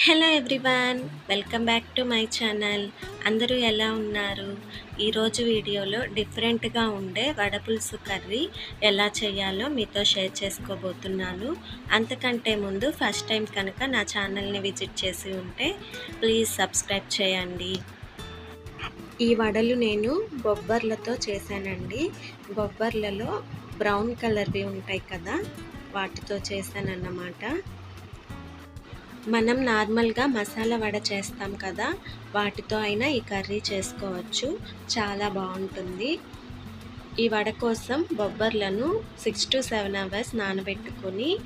Hello everyone welcome back to my channel. అందరూ ఎలా ఉన్నారు? ఈరోజు వీడియోలో డిఫరెంట్గా ఉండే వడపులుసు కర్రీ ఎలా చేయాలో మీతో షేర్ చేసుకోబోతున్నాను. అంతకంటే ముందు ఫస్ట్ టైం కనుక నా ఛానల్ని విజిట్ చేసి ఉంటే ప్లీజ్ సబ్స్క్రైబ్ చేయండి. ఈ వడలు నేను బొబ్బర్లతో చేశానండి. బొబ్బర్లలో బ్రౌన్ కలర్వి ఉంటాయి కదా వాటితో చేశానన్నమాట. మనం నార్మల్గా మసాలా వడ చేస్తాం కదా వాటితో అయినా ఈ కర్రీ చేసుకోవచ్చు. చాలా బాగుంటుంది. ఈ వడ కోసం బొబ్బర్లను సిక్స్ టు సెవెన్ అవర్స్ నానబెట్టుకొని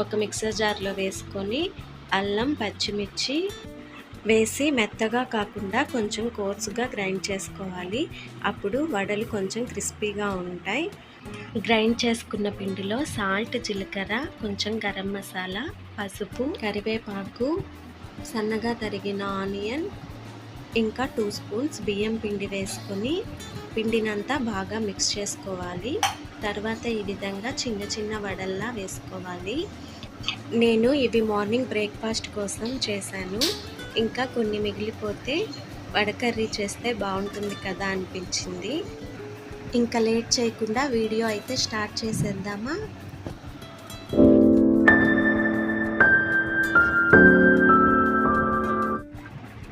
ఒక మిక్సర్ జార్లో వేసుకొని అల్లం పచ్చిమిర్చి వేసి మెత్తగా కాకుండా కొంచెం కోర్సుగా గ్రైండ్ చేసుకోవాలి. అప్పుడు వడలు కొంచెం క్రిస్పీగా ఉంటాయి. గ్రైండ్ చేసుకున్న పిండిలో సాల్ట్ జీలకర్ర కొంచెం గరం మసాలా పసుపు కరివేపాకు సన్నగా తరిగిన ఆనియన్ ఇంకా టూ స్పూన్స్ బియ్యం పిండి వేసుకొని పిండినంతా బాగా మిక్స్ చేసుకోవాలి. తర్వాత ఈ విధంగా చిన్న చిన్న వడల్లా వేసుకోవాలి. నేను ఇవి మార్నింగ్ బ్రేక్ఫాస్ట్ కోసం చేశాను. ఇంకా కొన్ని మిగిలిపోతే వడకర్రీ చేస్తే బాగుంటుంది కదా అనిపించింది. ఇంకా లేట్ చేయకుండా వీడియో అయితే స్టార్ట్ చేసేద్దామా?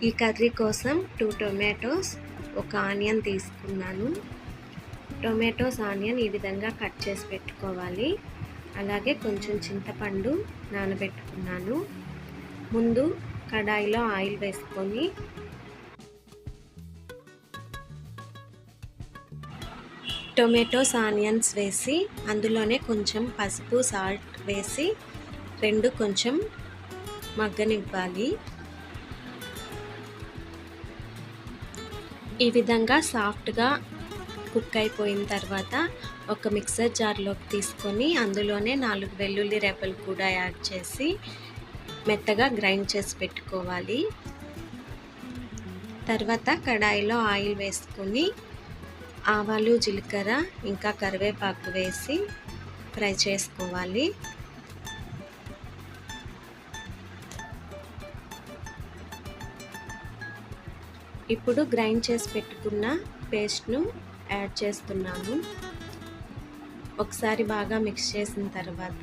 ఈ కర్రీ కోసం టూ టొమాటోస్ ఒక ఆనియన్ తీసుకున్నాను. టొమాటోస్ ఆనియన్ ఈ విధంగా కట్ చేసి పెట్టుకోవాలి. అలాగే కొంచెం చింతపండు నానబెట్టుకున్నాను. ముందు కడాయిలో ఆయిల్ వేసుకొని టొమాటోస్ ఆనియన్స్ వేసి అందులోనే కొంచెం పసుపు సాల్ట్ వేసి రెండు కొంచెం మగ్గనివ్వాలి. ఈ విధంగా సాఫ్ట్గా కుక్ అయిపోయిన తర్వాత ఒక మిక్సర్ జార్లోకి తీసుకొని అందులోనే నాలుగు వెల్లుల్లి రెబ్బలు కూడా యాడ్ చేసి మెత్తగా గ్రైండ్ చేసి పెట్టుకోవాలి. తర్వాత కడాయిలో ఆయిల్ వేసుకొని ఆవాలు జీలకర్ర ఇంకా కరివేపాకు వేసి ఫ్రై చేసుకోవాలి. ఇప్పుడు గ్రైండ్ చేసి పెట్టుకున్న పేస్ట్ను యాడ్ చేస్తున్నాను. ఒకసారి బాగా మిక్స్ చేసిన తర్వాత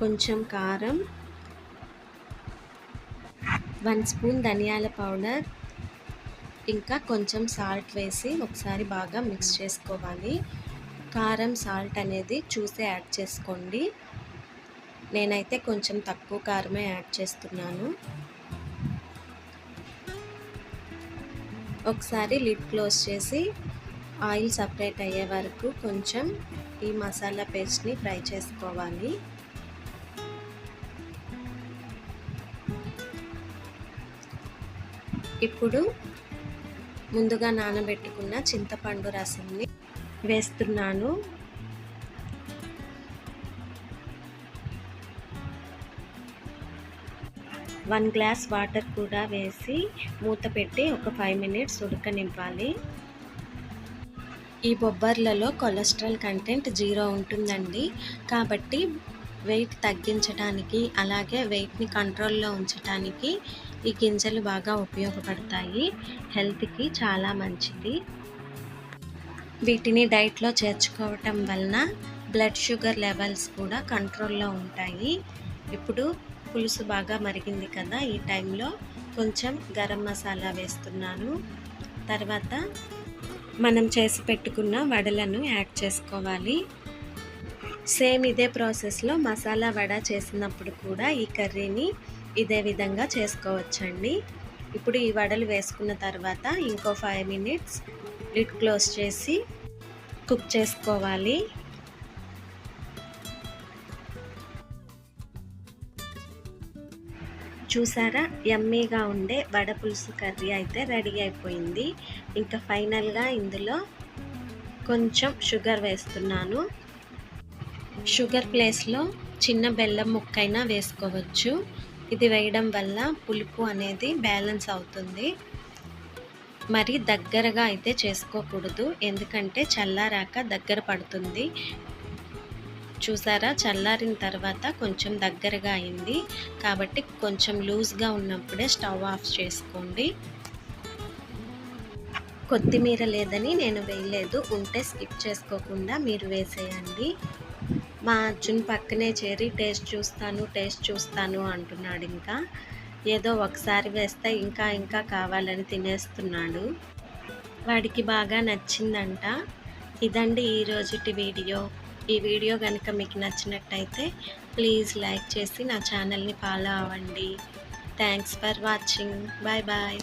కొంచెం కారం వన్ స్పూన్ ధనియాల పౌడర్ ఇంకా కొంచెం సాల్ట్ వేసి ఒకసారి బాగా మిక్స్ చేసుకోవాలి. కారం సాల్ట్ అనేది చూసి యాడ్ చేసుకోండి. నేనైతే కొంచెం తక్కువ కారమే యాడ్ చేస్తున్నాను. ఒకసారి లిడ్ క్లోజ్ చేసి ఆయిల్ సపరేట్ అయ్యే వరకు కొంచెం ఈ మసాలా పేస్ట్ని ఫ్రై చేసుకోవాలి. ఇప్పుడు ముందుగా నానబెట్టుకున్న చింతపండు రసంని వేస్తున్నాను. వన్ గ్లాస్ వాటర్ కూడా వేసి మూత పెట్టి ఒక ఫైవ్ మినిట్స్ ఉడకనివ్వాలి. ఈ బొబ్బర్లలో కొలెస్ట్రాల్ కంటెంట్ జీరో ఉంటుందండి. కాబట్టి వెయిట్ తగ్గించడానికి అలాగే వెయిట్ని కంట్రోల్లో ఉంచడానికి ఈ గింజలు బాగా ఉపయోగపడతాయి. హెల్త్కి చాలా మంచిది. వీటిని డైట్లో చేర్చుకోవటం వలన బ్లడ్ షుగర్ లెవెల్స్ కూడా కంట్రోల్లో ఉంటాయి. ఇప్పుడు పులుసు బాగా మరిగింది కదా ఈ టైంలో కొంచెం గరం మసాలా వేస్తున్నాను. తర్వాత మనం చేసి పెట్టుకున్న వడలను యాడ్ చేసుకోవాలి. సేమ్ ఇదే ప్రాసెస్లో మసాలా వడ చేసినప్పుడు కూడా ఈ కర్రీని ఇదే విధంగా చేసుకోవచ్చండి. ఇప్పుడు ఈ వడలు వేసుకున్న తర్వాత ఇంకో ఫైవ్ మినిట్స్ లిడ్ క్లోజ్ చేసి కుక్ చేసుకోవాలి. చూసారా? యమ్మీగా ఉండే వడ పులుసు కర్రీ అయితే రెడీ అయిపోయింది. ఇంకా ఫైనల్గా ఇందులో కొంచెం షుగర్ వేస్తున్నాను. షుగర్ ప్లేస్లో చిన్న బెల్లం ముక్కైనా వేసుకోవచ్చు. ఇది వేయడం వల్ల పులుపు అనేది బ్యాలెన్స్ అవుతుంది. మరి దగ్గరగా అయితే చేసుకోకూడదు. ఎందుకంటే చల్లారాక దగ్గర పడుతుంది. చూసారా? చల్లారిన తర్వాత కొంచెం దగ్గరగా అయింది. కాబట్టి కొంచెం లూజ్గా ఉన్నప్పుడే స్టవ్ ఆఫ్ చేసుకోండి. కొత్తిమీర లేదని నేను వేయలేదు. ఉంటే స్కిప్ చేసుకోకుండా మీరు వేసేయండి. మా అర్జున్ పక్కనే చేరి టేస్ట్ చూస్తాను టేస్ట్ చూస్తాను అంటున్నాడు ఇంకా. ఏదో ఒకసారి వేస్తే ఇంకా ఇంకా కావాలని తినేస్తున్నాడు. వాడికి బాగా నచ్చిందంట. ఇదండి ఈరోజుటి వీడియో. ఈ వీడియో కనుక మీకు నచ్చినట్టయితే ప్లీజ్ లైక్ చేసి నా ఛానల్ని ఫాలో అవ్వండి. Thanks for watching. Bye bye.